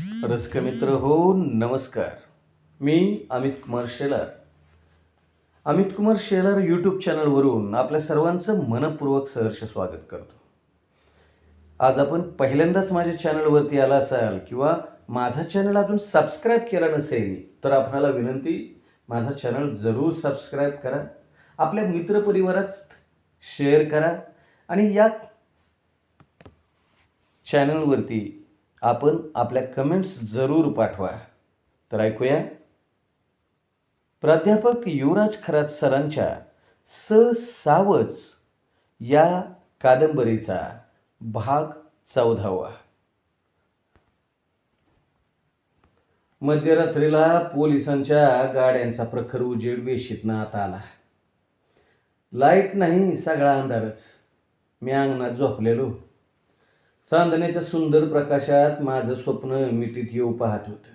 रसिक मित्र हो नमस्कार. मी अमित कुमार शेलार. अमित कुमार शेलार यूट्यूब चॅनलवरून आपल्या सर्वांचं मनपूर्वक सहर्ष स्वागत करतो. आज आपण पहिल्यांदाच माझ्या चॅनलवरती आला असाल किंवा माझा चॅनल अजून सबस्क्राईब केला नसेल तर आपणाला विनंती माझा चॅनल जरूर सबस्क्राईब करा. आपल्या मित्रपरिवारात शेअर करा. आणि या चॅनलवरती आपण आपल्या कमेंट्स जरूर पाठवा. तर ऐकूया. प्राध्यापक युवराज खरात सरांच्या स सावज या कादंबरीचा भाग चौदावा. मध्यरात्रीला पोलिसांच्या गाड्यांचा प्रखर उजेड वेशीतनात आला. लाइट नाही सगळा अंधारच. मी अंगणात झोपलेलो. चांदण्याच्या सुंदर प्रकाशात माझं स्वप्न मिठीत येऊ पाहत होतं.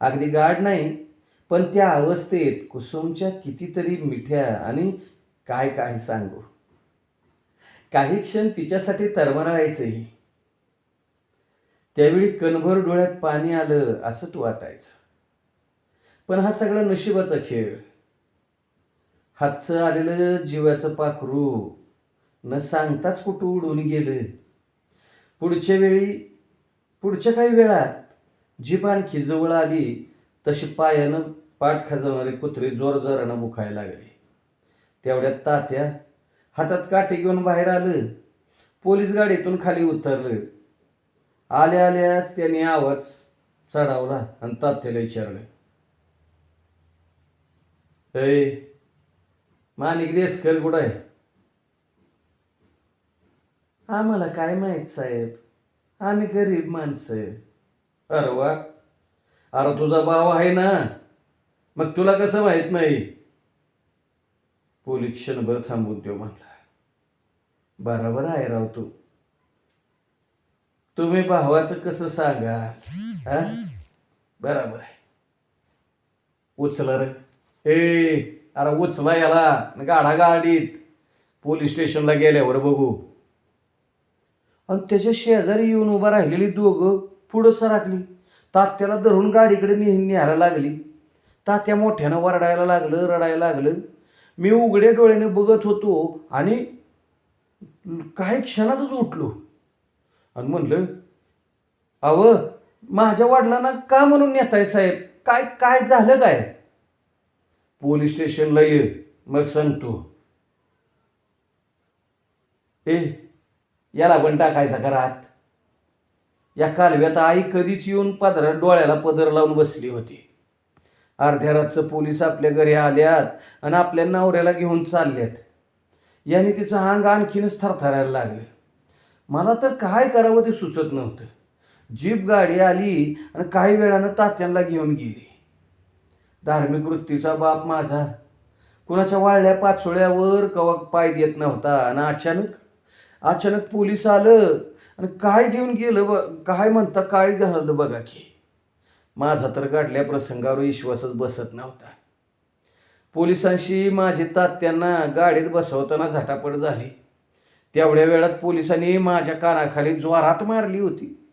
अगदी गाढ नाही पण त्या अवस्थेत कुसुमच्या कितीतरी मिठ्या आणि काय काय सांगू. काही क्षण तिच्यासाठी तरमरायचंही. त्यावेळी कणभर डोळ्यात पाणी आलं असंच वाटायचं. पण हा सगळा नशिबाचा खेळ. हातचं आलेलं जीवाचं पाखरू न सांगताच कुठं उडून गेलं. पुढच्या वेळी पुढच्या काही वेळात जीप आणखी जवळ आली तशी पायानं पाठ खाजवणारे कुत्रे जोरजोरानं बुखायला लागले. तेवढ्यात तात्या हातात काठी घेऊन बाहेर आलं. पोलीस गाडीतून खाली उतरलं. आल्या आल्याच त्याने आवाज चढावला आणि तात्याला विचारलं. ए माणिक देसकर कुठं आहे? आम्हाला काय माहीत साहेब? आम्ही गरीब माणसं अरे वा. अरे तुझा भाव आहे ना. मग तुला कसं माहीत नाही? पोलीस क्षणभर थांबून देऊ म्हणला बरोबर आहे राव तू. तुम्ही भावाचं कसं सांगा हा? बरोबर आहे. उचला रे. ए अरे उचला याला. गाडा गाडीत पोलीस स्टेशनला गेल्यावर बघू. आणि त्याच्या शेजारी येऊन उभा राहिलेली दोघं पुढं सरकली. तात्याला धरून गाडीकडे ने न्यायला लागली. तात्या मोठ्यानं वरडायला लागलं रडायला लागलं. मी उघड्या डोळ्याने बघत होतो आणि काही क्षणातच उठलो. आणि म्हणलं अव माझ्या वडिलांना का म्हणून नेताय साहेब? काय काय झालं काय? पोलीस स्टेशनला ये मग सांगतो. ए याला पण टाकायचा घरात या कालव्यात आई कधीच येऊन पदरात डोळ्याला पदर लावून बसली होती. अर्ध्या रातचं पोलीस आपल्या घरी आल्यात आणि आपल्या नवऱ्याला घेऊन चालल्यात. याने तिचं अंग आणखीनच थरथरायला लागलं. मला तर काय करावं ते सुचत नव्हतं. जीप गाडी आली आणि काही वेळानं तात्यांना घेऊन गेली. धार्मिक वृत्तीचा बाप माझा. कुणाच्या वाळल्या पाचोळ्यावर कवा पाय देत नव्हता आणि अचानक अचानक पोलीस आलं आणि काय घेऊन गेलं ब काय म्हणता काय घाललं बघा की. माझा तर गाठल्या प्रसंगावर विश्वासच बसत नव्हता. पोलिसांशी माझी तात्यांना गाडीत बसवताना झटापट झाली. तेवढ्या वेळात पोलिसांनी माझ्या कानाखाली ज्वारात मारली होती.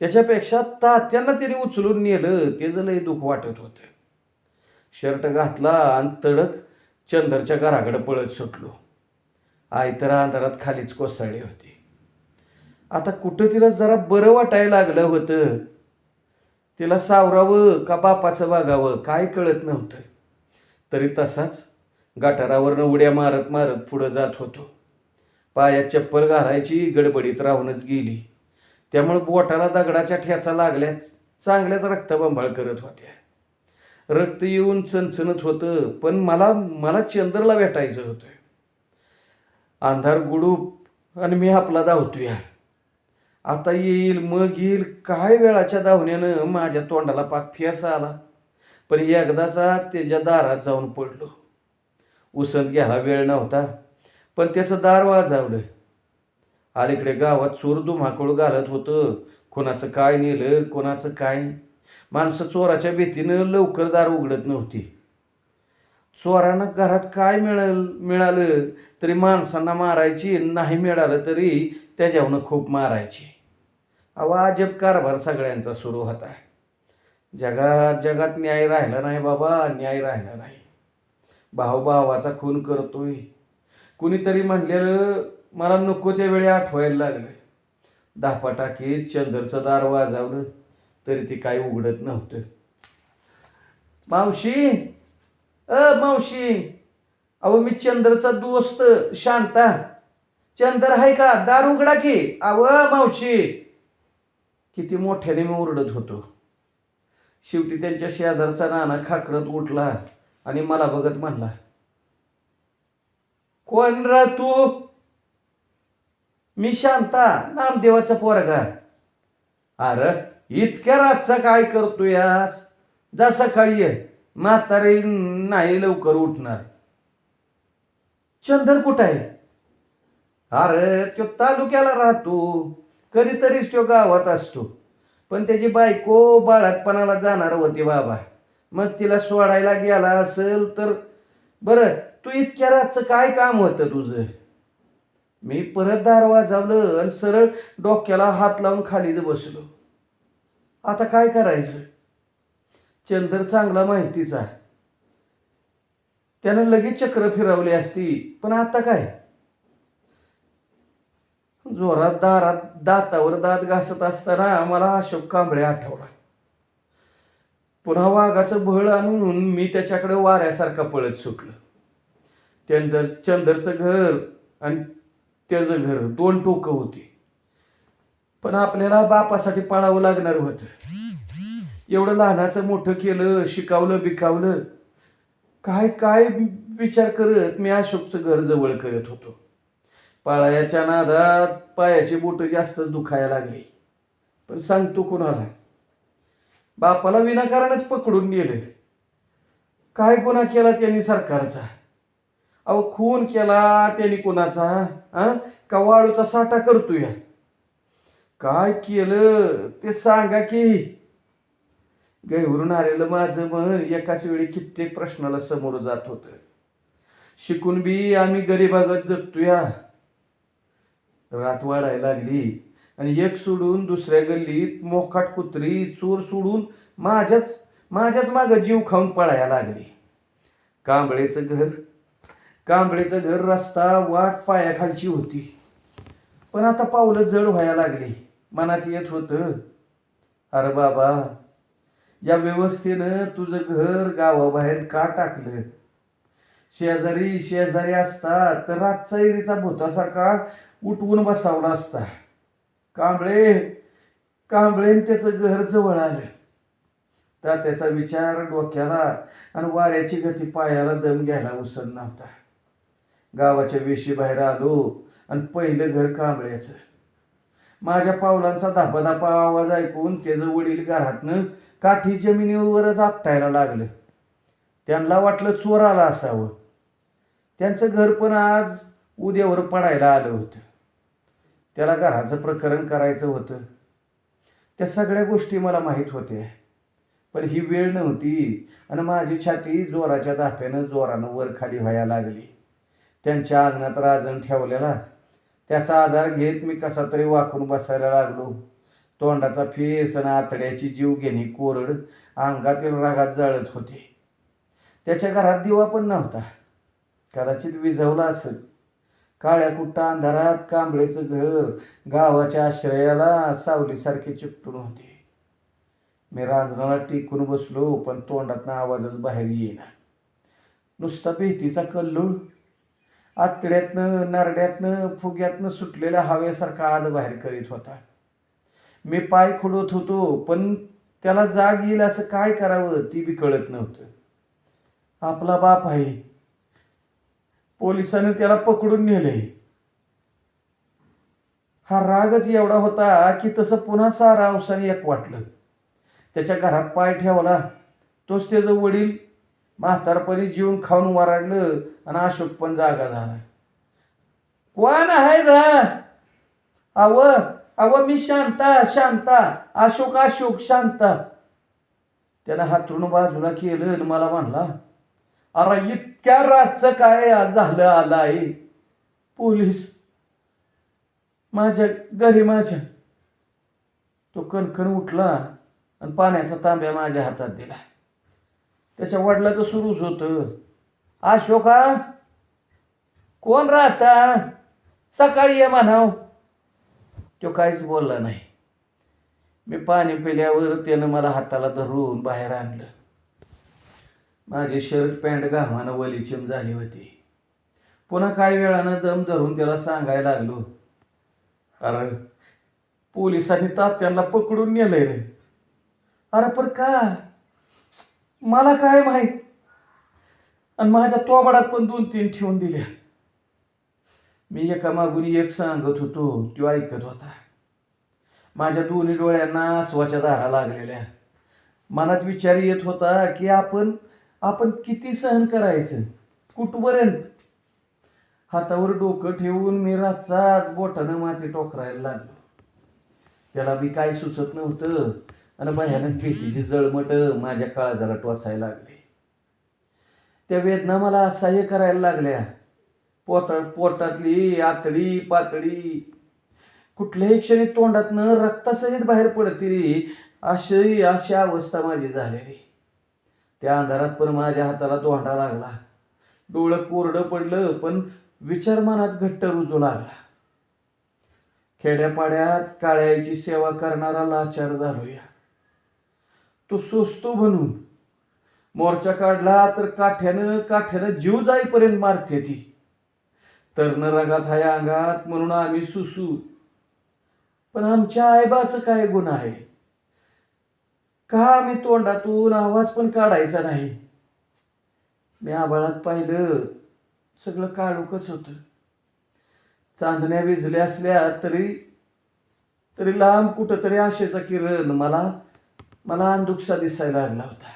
त्याच्यापेक्षा तात्यांना त्याने उचलून नेलं ते लय दुःख वाटत होतं. शर्ट घातला आणि तडक चंदरच्या घराकडे पळत सुटलो. आयतरा अंधारात खालीच कोसळली होती. आता कुठं तिला जरा बरं वाटायला लागलं होतं? तिला सावरावं का बापाचं वागावं? काय कळत नव्हतं. तरी तसाच गटारावरनं उड्या मारत मारत पुढं जात होतो. पायात चप्पल घालायची गडबडीत राहूनच गेली. त्यामुळं बोटाला दगडाच्या ठ्याचा लागल्याच चांगल्याच रक्तबंबाळ करत होत्या. रक्त येऊन चणचणत होतं पण मला मला चंद्रला भेटायचं होतं. अंधार गुडूप आणि मी आपला धावतोय. आता येईल मग येईल काय वेळाच्या धावण्यानं माझ्या तोंडाला पाक फेस आला. पण एकदाचा त्याच्या दारात जाऊन पडलो. उसंत घ्यायला वेळ नव्हता पण त्याचं दार वाजवलं. अलीकडे गावात चोर धुमाकूळ घालत होतं. कोणाचं काय नेलं कोणाचं काय? माणसं चोराच्या भीतीनं लवकर दार उघडत नव्हती. चोरांना घरात काय मिळाल मिळालं तरी माणसांना मारायची नाही मिळालं तरी त्याच्याहून खूप मारायची. अवा अजब कारभार सगळ्यांचा सुरू होता. जगात जगात न्याय राहिला नाही बाबा न्याय राहिला नाही. भाऊ भावाचा खून करतोय. कुणीतरी म्हणलेलं मला नको त्या वेळी आठवायला लागलं. दहा टाकीत चंदरचं दार वाजवलं तरी ते काही उघडत नव्हतं. मावशी अ मावशी अहो मी चंद्रचा दोस्त शांता. चंद्र आहे का? दार उघडा की. अव मावशी. किती मोठ्याने मी ओरडत होतो. शेवटी त्यांच्या शेजारचा नाना खाकरत उठला आणि मला बघत म्हणला कोण रा तू? मी शांता नामदेवाचा पोरगा. अरे इतक्या रातचा काय करतोयास जा सकाळी ये. म्हातारे नाही लवकर उठणार. चंदर कुठं आहे? अरे तो तालुक्याला राहतो. कधीतरीच तो गावात असतो. पण त्याची बायको बाळातपणाला जाणार होती बाबा. मग तिला सोडायला गेला असेल तर बरं तू इतक्या रातचं काय काम होतं तुझं? मी परत दार वाजवलं आणि सरळ डोक्याला हात लावून खालीच बसलो. आता काय करायचं? चंदर चांगला माहितीचा त्यानं लगेच चक्र फिरवली असती पण आता काय? जोरात दारात दातावर दात घासत असताना मला अशोक कांबळे आठवला. पुन्हा वाघाचं बळ आणून मी त्याच्याकडे वाऱ्यासारखा पळत सुटलं. त्यांचं चंदरचं घर आणि त्याचं घर दोन टोकं होती. पण आपल्याला बापासाठी पाळावं लागणार होतं. एवढं लहानाचं मोठं केलं शिकावलं बिकावलं. काय काय विचार करत मी अशोकचं घर जवळ करत होतो. पाळायाच्या नादात पायाची बोट जास्तच दुखायला लागली. पण सांगतो कुणाला? बापाला विनाकारणच पकडून गेलं काय गुन्हा केला त्यांनी सरकारचा? अहो खून केला त्यांनी कोणाचा? हा? का वाळूचा साठा करतोय? काय केलं? ते सांगा की. गैवरून आलेलं माझं मन एकाच वेळी कित्येक प्रश्नाला समोर जात होत. शिकून बी आम्ही गरीबागत जगतोया. रात वाढायला लागली आणि एक सोडून दुसऱ्या गल्लीत मोकाट कुत्री चोर सोडून माझ्याच माझ्याच मागं जीव खाऊन पळायला लागली. कांबळेचं घर कांबळेचं घर रस्ता वाट पायाखालची होती. पण आता पावलं जड व्हायला लागली. मनात येत होतं अरे बाबा या व्यवस्थेनं तुझं घर गावाबाहेर का टाकलं? शेजारी शेजारी असता तर रातचा एरीचा भूतासारखा उठवून बसावला असता. कांबळे कांबळेन त्याचं घर जवळ आलं. तर त्याचा विचार डोक्याला आणि वाऱ्याची गती पायाला दम घ्यायला उसर नव्हता. गावाच्या वेशी बाहेर आलो आणि पहिलं घर कांबळ्याचं. माझ्या पावलांचा धापाधापा आवाज ऐकून त्याचं वडील घरातनं काठी जमिनीवरच आपटायला लागलं. त्यांना वाटलं चोर आला असावं. त्यांचं घर पण आज उद्यावर पडायला आलं होतं. त्याला घराचं प्रकरण करायचं होतं. त्या सगळ्या गोष्टी मला माहीत होत्या. पण ही वेळ नव्हती आणि माझी छाती जोराच्या दाफ्यानं जोरानं वर खाली व्हायला लागली. त्यांच्या अंगणात राजण ठेवलेला. त्याचा आधार घेत मी कसा तरी वाकून बसायला लागलो. तोंडाचा फेस आणि आतड्याची जीव घेणे कोरड अंगातील रागात जळत होती. त्याच्या घरात दिवा पण नव्हता. कदाचित विझवला असत काळ्या कुट्टा अंधारात कांबळेचं घर गावाच्या आश्रयाला सावलीसारखे चिकटून होते. मी रांजणाला टिकून बसलो पण तोंडातनं आवाजच बाहेर येईना. नुसता भीतीचा कल्लूळ. आतड्यातनं नारड्यातनं फुग्यातनं सुटलेल्या हवेसारखा आद बाहेर करीत होता. मी पाय खुडवत होतो पण त्याला जाग येईल असं काय करावं ती बी कळत नव्हतं. आपला बाप आहे. पोलिसाने त्याला पकडून नेले हा रागच एवढा होता की तसं पुन्हा सारा अवसाने एक वाटलं. त्याच्या घरात पाय ठेवला. तोच त्याचं वडील म्हातारपणी जीवन खाऊन वराडलं आणि अशोक पण जागा झाला. कोण आहे रा? आव अव मी शांता शांता. अशोक अशोक शांता. त्यानं हातरून बाजूला केलं आणि मला म्हणला अरे इतक्या रातचं काय झालं आलं आहे पोलीस माझ्या घरी माझ्या. तो कणकण उठला आणि पाण्याचा तांब्या माझ्या हातात दिला. त्याच्या वडिलाचं सुरूच होतं. अशोका कोण राहता? सकाळी ये म्हणाव. तो काहीच बोलला नाही. मी पाणी पिल्यावर त्यानं मला हाताला धरून बाहेर आणलं. माझी शर्ट पॅन्ट घामानं वलीचिम झाली होती. पुन्हा काही वेळानं दम धरून त्याला सांगायला लागलो अरे पोलिसांनी तात्यांना पकडून नेलंय रे. अरे पण का? मला काय माहीत? आणि माझ्या तोबाडात पण दोन तीन ठेवून दिल्या. मी एका मागून एक सांगत होतो तो ऐकत होता. माझ्या दोन्ही डोळ्यांना आसवाच्या धारा लागलेल्या. मनात विचार येत होता की आपण आपण किती सहन करायचं? कुठपर्यंत? हातावर डोकं ठेवून मी रातचाच बोटानं माती टोकरायला लागलो. त्याला मी काय सुचत नव्हतं. आणि भयानक भीतीची जळमट माझ्या काळजाला टोचायला लागली. त्या वेदना मला असह्य करायला लागल्या. पोता पोटातली आतडी पातळी. कुठल्याही क्षणी तोंडातनं रक्तासहित बाहेर पडतील. अशी अशी अवस्था माझी झालेली. त्या अंधारात पण माझ्या हाताला तोंडा लागला. डोळं कोरडं पडलं पण विचार मनात घट्ट रुजू लागला. खेड्यापाड्यात काळ्याची सेवा करणारा लाचार झालोया. तो सोसतो म्हणून मोर्चा काढला तर काठ्यानं काठ्यानं जीव जाईपर्यंत मारते ती. तर्ण रगात हाय अंगात म्हणून आम्ही सुसू. पण आमच्या आईबाचं काय गुण आहे? का आम्ही तोंडातून आवाज पण काढायचा नाही? मी आबाळात पाहिलं सगळं काळूकच होतं. चांदण्या विजल्या असल्या तरी तरी लांब कुठंतरी आशेचा किरण मला मला अंधुकसा दिसायला आणला होता.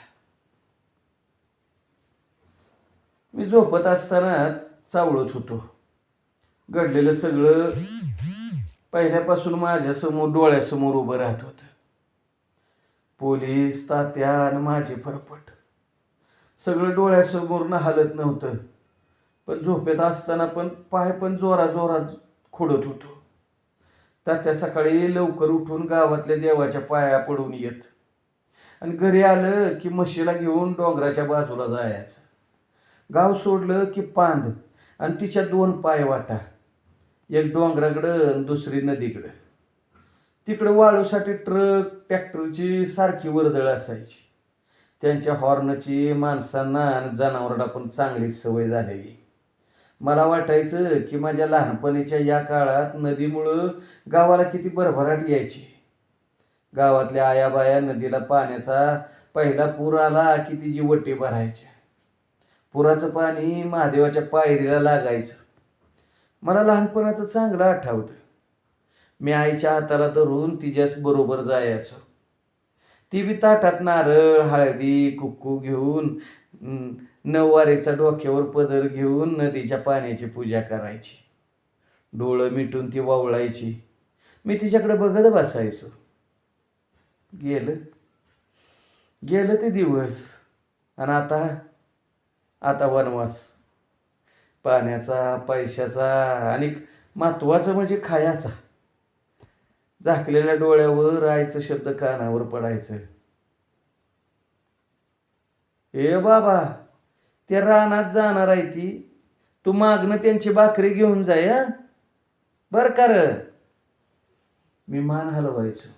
मी झोपत असतानाच चावळत होतो. घडलेलं सगळं पहिल्यापासून माझ्यासमोर डोळ्यासमोर उभं राहत होतं. पोलीस तात्या आणि माझे फरफट. सगळं डोळ्यासमोर न हालत नव्हतं. पण झोपेत असताना पण पाय पण जोरा जोरात खोडत होतो. तात्या सकाळी लवकर उठून गावातल्या देवाच्या पाया पडून येत. आणि घरी आलं की म्हशीला घेऊन डोंगराच्या बाजूला जायचं. गाव सोडलं की पांद आणि तिच्या दोन पाय वाटा. एक डोंगराकडं आणि दुसरी नदीकडं. तिकडं वाळूसाठी ट्रक ट्रॅक्टरची सारखी वर्दळ असायची. त्यांच्या हॉर्नची माणसांना आणि जनावरांना पण चांगलीच सवय झालेली. मला वाटायचं की माझ्या लहानपणीच्या या काळात नदीमुळं गावाला किती भरभराट यायची. गावातल्या आयाबाया नदीला पाण्याचा पहिला पूर आला की तिची वटी भरायच्या पुराचं पाणी महादेवाच्या पायरीला लागायचं. मला लहानपणाचं चांगलं आठवतं. मी आईच्या हाताला धरून तिच्याच बरोबर जायचो. ती बी ताटात नारळ हळदी कुक्कू घेऊन अं, नऊवारीचा डोक्यावर पदर घेऊन नदीच्या पाण्याची पूजा करायची. डोळं मिटून ती वावळायची. मी तिच्याकडे बघत बसायचो. गेलं. गेलं ते दिवस. आणि आता आता वनवास. पाण्याचा पैशाचा आणि महत्त्वाचं म्हणजे खायाचा. झाकलेल्या डोळ्यावर आईचं शब्द कानावर पडायचं. ए बाबा ते रानात जाणार आहे ती. तू मागणं त्यांची भाकरी घेऊन जाय बर कर मी मान हलवायचो.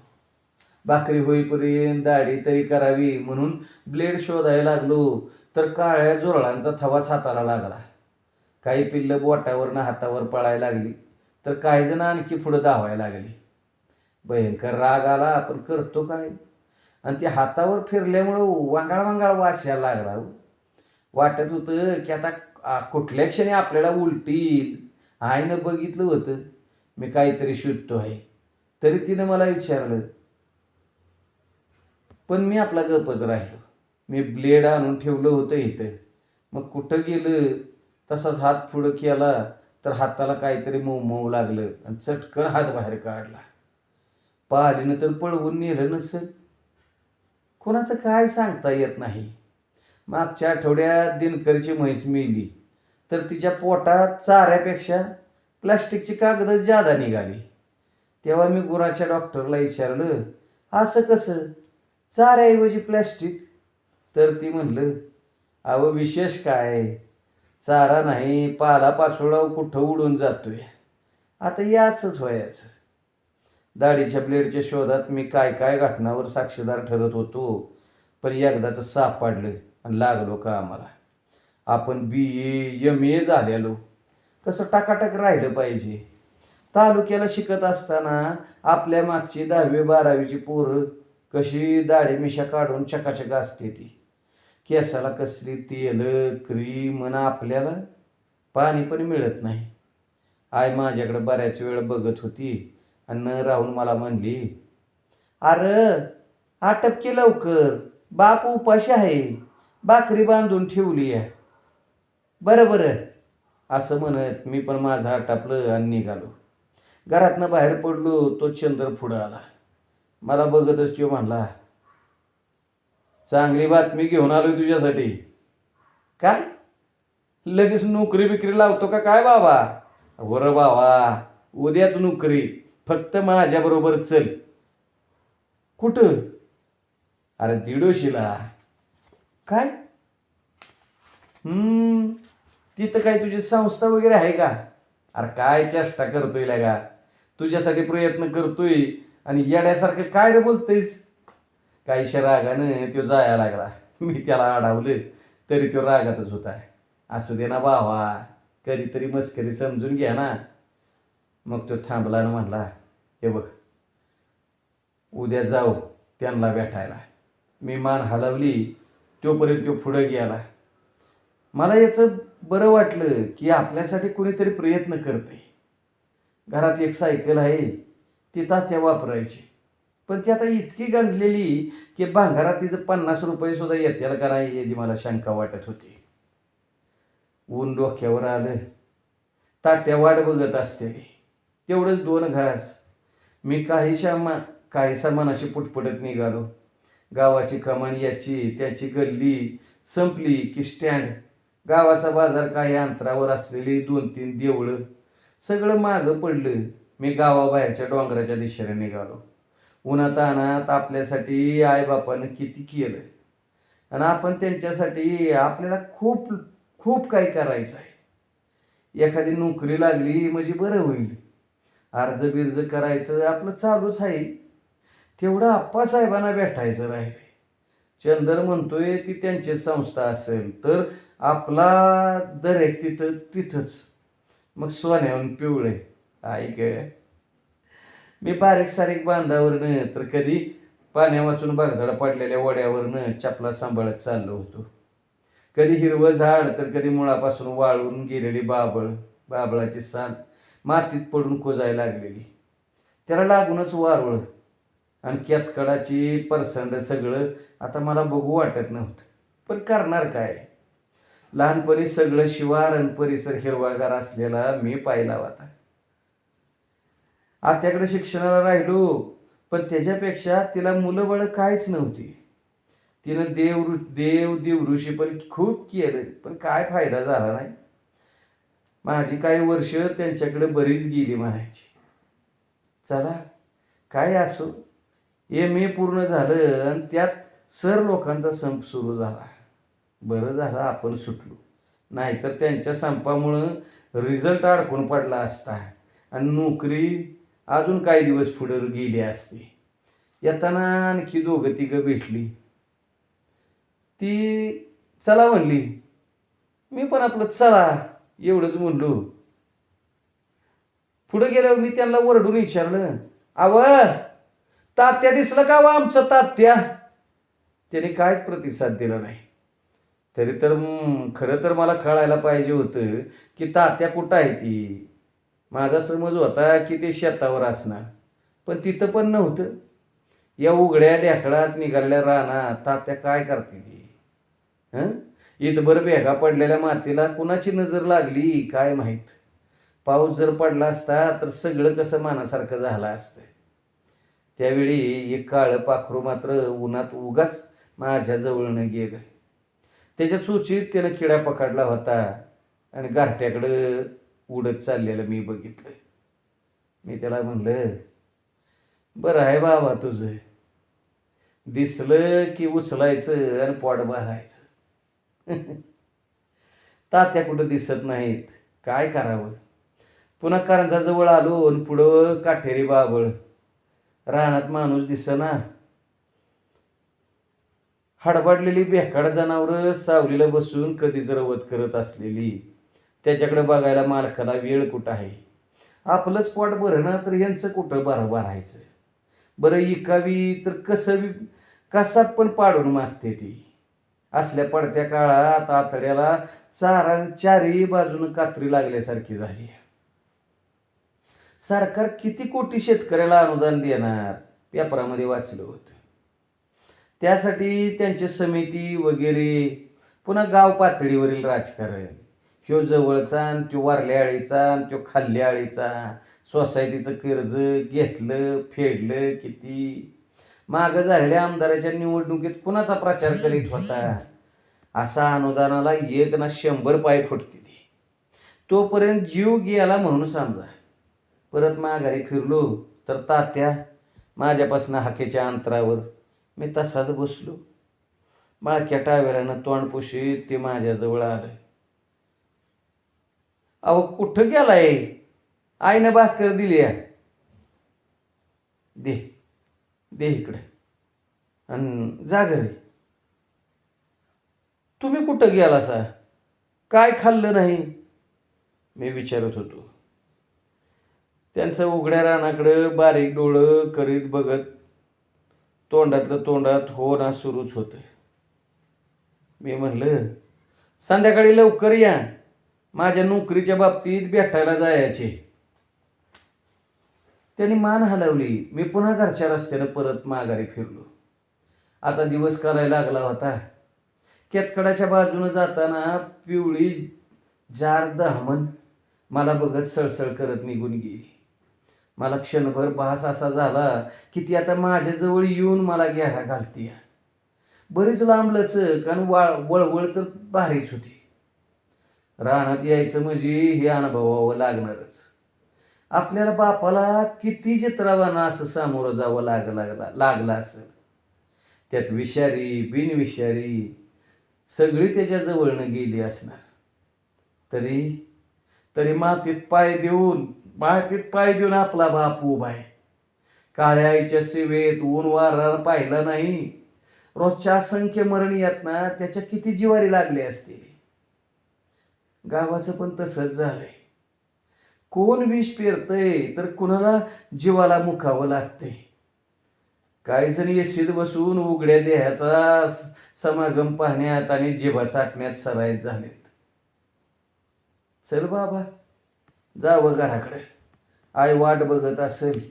भाकरी होईपर्यंत दाढी तरी करावी म्हणून ब्लेड शोधायला लागलो तर काळ्या जोरळांचा थवाच हाताला लागला. काही पिल्लं बोटावरनं हातावर पळायला लागली तर काही जण आणखी पुढं धावायला लागली. भयंकर राग आला आपण करतो काय? आणि ते हातावर फिरल्यामुळं वांगाळ वांगाळ वास यायला लागला हो. वाटत होतं की आता कुठल्या क्षणी आपल्याला उलटील. आईनं बघितलं होतं मी काहीतरी शोधतो आहे. तरी तिनं मला विचारलं पण मी आपला गपच राहिलो. मी ब्लेड आणून ठेवलं होतं इथं. मग कुठं गेलं? तसाच हात पुढं केला तर हाताला काहीतरी मऊ मऊ लागलं आणि चटकन हात बाहेर काढला. पाहिलीनं तर पळवून नेलं नसेल. कोणाचं काय सांगता येत नाही. मागच्या आठवड्यात दिनकरची म्हैस मिली. तर तिच्या पोटात चाऱ्यापेक्षा प्लास्टिकची कागद जादा निघाली. तेव्हा मी गुराच्या डॉक्टरला विचारलं असं कसं? चाऱ्याऐवजी प्लॅस्टिक? तर ती म्हणलं अहो विशेष काय? चारा नाही पाला पाचोळा कुठं उडून जातोय? आता या असंच व्हायचं. दाढीच्या ब्लेडच्या शोधात मी काय काय घटनावर साक्षीदार ठरत होतो पण एकदाचं साप पाडलं आणि लागलो का आम्हाला? आपण बी ए एम ए झालेलो. कसं टाकाटक राहिलं पाहिजे? तालुक्याला शिकत असताना आपल्या मागची दहावी बारावीची पोरं कशी दाढी मिशा काढून चकाचका असते ती? केसाला कसली तेल क्रीम आणि आपल्याला पाणी पण मिळत नाही. आई माझ्याकडे बऱ्याच वेळ बघत होती आणि न राहून मला म्हणली अरे आटप की लवकर? बाप उपाशी आहे. भाकरी बांधून ठेवली आहे. बरं बरं. असं म्हणत मी पण माझं आटापलं आणि निघालो. घरातनं बाहेर पडलो तो चंद्र पुढं आला. मला बघतच तो म्हणला चांगली बातमी घेऊन आलोय तुझ्यासाठी. काय? लगेच नोकरी बिकरी लावतो का काय बाबा? वर बाबा उद्याच नोकरी फक्त माझ्याबरोबर चल. कुठं? अरे दिडोशीला. काय? हम्म तिथं काय तुझी संस्था वगैरे आहे का? अरे काय चेष्टा करतोय लगा. तुझ्यासाठी प्रयत्न करतोय आणि येड्यासारखं काय रे बोलतोयस? काहीशा रागानं तो जाया लागला. मी त्याला अडवलं तरी तो रागातच होता. असू दे ना बावा कधीतरी मस्करी समजून घ्या ना. मग तो थांबला ना म्हणला हे बघ उद्या जाऊ त्यांना भेटायला. मी मान हलवली तोपर्यंत तो पुढं गेला. मला याचं बरं वाटलं की आपल्यासाठी कोणीतरी प्रयत्न करते घरात एक सायकल आहे ती तात्या वापरायची. पण ती आता इतकी गंजलेली की भांगारात तिचं पन्नास रुपये सुद्धा येतील का नाही याची मला शंका वाटत होती. ऊन डोक्यावर आलं तात्या वाट बघत असते तेवढंच दोन घास. मी काहीशा मा काहीसा मनाशी पुटपुटत निघालो. गावाची कमान याची त्याची गल्ली संपली की स्टँड. गावाचा बाजार काही अंतरावर असलेली दोन तीन देवळं. सगळं मागं पडलं. मी गावाबाहेरच्या डोंगराच्या दिशेने निघालो. उन्हातानात आपल्यासाठी आईबापानं किती केलं आणि आपण त्यांच्यासाठी आपल्याला खूप खूप काही करायचं आहे. एखादी नोकरी लागली म्हणजे बरं होईल. अर्ज बिर्ज करायचं आपलं चालूच आहे. तेवढं आप्पासाहेबांना भेटायचं राहिले. चंदर म्हणतोय ती त्यांची संस्था असेल तर आपला दर तिथं तिथंच. मग सोन्याहून पिवळे. ऐक मी बारीक सारीक बांधावरनं तर कधी पाण्या वाचून बागदाडा पडलेल्या वड्यावरनं चपला सांभाळत चाललो होतो. कधी हिरवं झाड तर कधी मुळापासून वाळून गेलेली बाबळ बाबळाची साल मातीत पडून कोजायला लागलेली. त्याला लागूनच वारुळ आणि केतकडाची परसंड सगळं आता मला बघू वाटत नव्हतं. पण करणार काय? लहानपणी सगळं शिवार आणि परिसर हिरवागार असलेला मी पाहिला होता. आत्याकडे शिक्षणाला राहिलो पण त्याच्यापेक्षा तिला मुलं बळ काहीच नव्हती. तिनं देव देव देवऋषी पण खूप केलं पण काय फायदा झाला नाही. माझी काही वर्ष त्यांच्याकडे बरीच गेली म्हणायची. चला काय असो एम ए पूर्ण झालं आणि त्यात सर लोकांचा संप सुरू झाला. बरं झालं आपण सुटलो. नाहीतर त्यांच्या संपामुळं रिझल्ट अडकून पडला असता. आणि नोकरी अजून काही दिवस पुढं गेली असते. येताना आणखी दोघं तिघं भेटली. ती चला म्हणली मी पण आपलं चला एवढंच म्हणलो. पुढं गेल्यावर मी त्यांना ओरडून विचारलं आव तात्या दिसलं का वा आमचं तात्या? त्याने काहीच प्रतिसाद दिला नाही. तरी तर खरं तर मला कळायला पाहिजे होतं की तात्या कुठं आहे ती? माझा समज होता की ते शेतावर असणार. पण तिथं पण नव्हतं. या उघड्या ढेकळात निघालेल्या रानात तात्या काय करते ती? हं? इथभर भेगा पडलेल्या मातीला कुणाची नजर लागली काय माहीत? पाऊस जर पडला असता तर सगळं कसं मानासारखं झालं असतं. त्यावेळी एक काळं पाखरू मात्र उन्हात उगाच माझ्याजवळनं गेलं. त्याच्या सूचित त्यानं किडा पकडला होता आणि गारट्याकडं उडत चाललेलं मी बघितलं मी त्याला म्हणलं बरं आहे बाबा तुझं. दिसलं की उचलायचं आणि पोट भरायचं. तात्या कुठं दिसत नाहीत? काय करावं? पुन्हा कारंजाजवळ आलो आणि पुढं काठेरी बाबळ. रानात माणूस दिसना. हडबडलेली बेकाड जनावरं सावलीला बसून कधी जरवत करत असलेली. त्याच्याकडे बघायला मालकाला वेळ कुठं आहे? आपलंच पोट भरणं तर यांचं कुठं बरं भरायचं बरं इकावी तर कसं कसा पण पाडून मागते ती. असल्या पडत्या काळात आतड्याला चारा चारही बाजूनं कात्री लागल्यासारखी झाली. सरकार किती कोटी शेतकऱ्याला अनुदान देणार? पेपरामध्ये वाचलं होतं. त्यासाठी त्यांची समिती वगैरे पुन्हा गाव पातळीवरील राजकारण. त्यो जवळचा आणि त्यो वारल्या आळीचा आणि त्यो खाल्ल्या आळीचा. सोसायटीचं कर्ज घेतलं फेडलं किती? मागं झालेल्या आमदाराच्या निवडणुकीत कुणाचा प्रचार करीत होता? असा अनुदानाला एक ना शंभर पाय फुटते ती तोपर्यंत जीव गेला म्हणून समजा. परत माघारी फिरलो तर तात्या माझ्यापासून हाकेच्या अंतरावर मी तसाच बसलो. बाळक्या टावेरानं तोंड पुशीत ते माझ्याजवळ आलं. अहो कुठं गेलाय? आईनं भाकर दिली आहे. दे दे इकडे. आणि जा घरी. तुम्ही कुठं गेला सा काय खाल्लं नाही? मी विचारत होतो. त्यांचं उघड्या रानाकडं बारीक डोळं करीत बघत तोंडातलं तोंडात हो ना सुरूच होतं मी म्हणलं संध्याकाळी लवकर या. माझ्या नोकरीच्या बाबतीत भेटायला जायचे. त्यांनी मान हलवली. मी पुन्हा घरच्या रस्त्यानं परत माघारी फिरलो. आता दिवस करायला लागला होता. केतकडाच्या बाजूनं जाताना पिवळी जार दहमन मला बघत सळसळ करत निघून गेली. मला क्षणभर भास असा झाला की ती आता माझ्याजवळ येऊन मला घ्यायला घालतीय. बरीच लांबलच कारण वाळ वळवळ तर भारीच होती. रानात यायचं म्हणजे हे अनुभवावं लागणारच. आपल्याला बापाला किती चित्रावाना असं सामोरं जावं लाग लागला लागलं असं. त्यात विषारी बिनविषारी सगळी त्याच्या जवळनं गेली असणार. तरी तरी मातीत पाय देऊन मातीत पाय देऊन आपला बाप उभा आहे. काळ्या आईच्या सेवेत ऊन वारा पाहिला नाही. रोजच्या असंख्य मरण यातना त्याच्या किती जिवारी लागली असतील? गावाचं पण तसंच झालंय. कोण विष पेरतय तर कुणाला जीवाला मुखावं लागतंय? काही जण येशीत बसून उघड्या देहाचा समागम पाहण्यात आणि जिभा चाटण्यात सराईत झालेत. चल बाबा जावं घराकडे. आई वाट बघत असेल.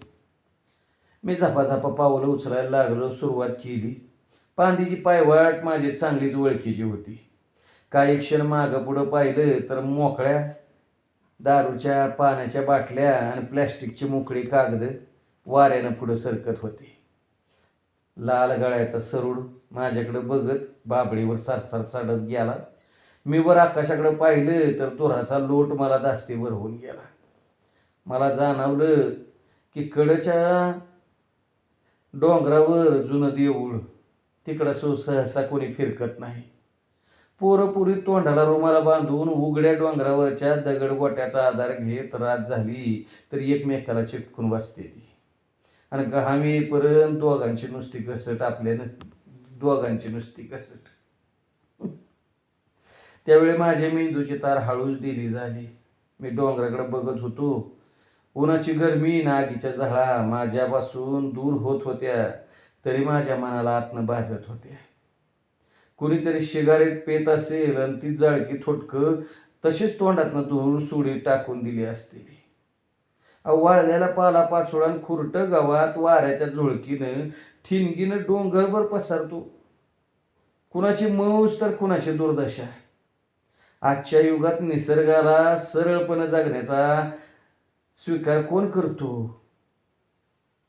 मी झपाझपा पावलं उचलायला लागलो सुरुवात केली. पांदीची पायवाट माझी चांगलीच ओळखीची होती. काही क्षण मागं पुढं पाहिलं तर मोकळ्या दारूच्या पाण्याच्या बाटल्या आणि प्लॅस्टिकची मोकळी कागद वाऱ्यानं पुढं सरकत होते. लाल गळ्याचा सरूड माझ्याकडं बघत बाबळीवर सारसार चढत गेला. मी वर आकाशाकडं पाहिलं तर दोराचा लोट मला दास्तीवर होऊन गेला. मला जाणवलं की कडच्या डोंगरावर जुनं देऊळ तिकडं सो सहसा कोणी फिरकत नाही. पोरपुरी तोंडाला रुमाला बांधून उघड्या डोंगरावरच्या दगड गोट्याचा आधार घेत रात झाली तर एकमेकाला चिपकून बसते ती. आणि गहामीपर्यंत दोघांची नुसती घसट आपल्या दोघांची नुसती घसट. त्यावेळी माझ्या मेंदूची तार हळूच दिली झाली. मी डोंगराकडे बघत होतो. उन्हाची गरमी नागीच्या झाडा माझ्यापासून दूर होत होत्या तरी माझ्या मनाला आतनं भाजत होत्या. कुणीतरी शिगारेट पेत असेल आणि ती जळकी थोटकं तशीच तोंडातनं धुवून सुडी टाकून दिली असतील वाळलेला पाला पाचोळा खुरट गावात वाऱ्याच्या झुळकीनं ठिणगीनं डोंगरभर पसरतो. कुणाची मौज तर कुणाची दुर्दशा. आजच्या युगात निसर्गाला सरळपणे जगण्याचा स्वीकार कोण करतो?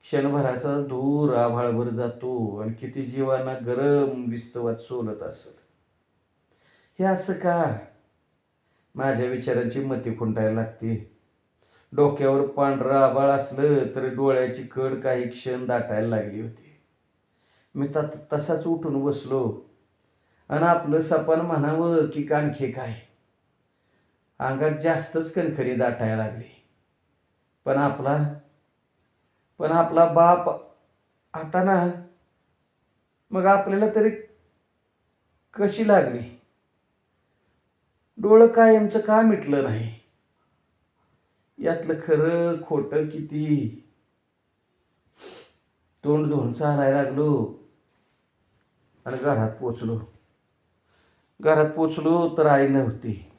क्षणभराचा दूर आभाळभर जातो आणि किती जीवांना गरम विस्तवात सोलत असत. हे असं का? माझ्या विचारांची मती खुंटायला लागते. डोक्यावर पांढरं आभाळ असलं तरी डोळ्याची कड काही क्षण दाटायला लागली होती. मी त तसाच उठून बसलो. आणि आपलं सपन म्हणावं की काणखे काय? अंगात जास्तच कणखरी दाटायला लागली. पण आपला पण आपला बाप आता ना मग आपल्याला तरी कशी लागली? डोळं कायमचं का मिटलं नाही? यातलं खरं खोटं किती? तोंड धुवून चालायला लागलो आणि घरात पोचलो. घरात पोचलो तर आई नव्हती.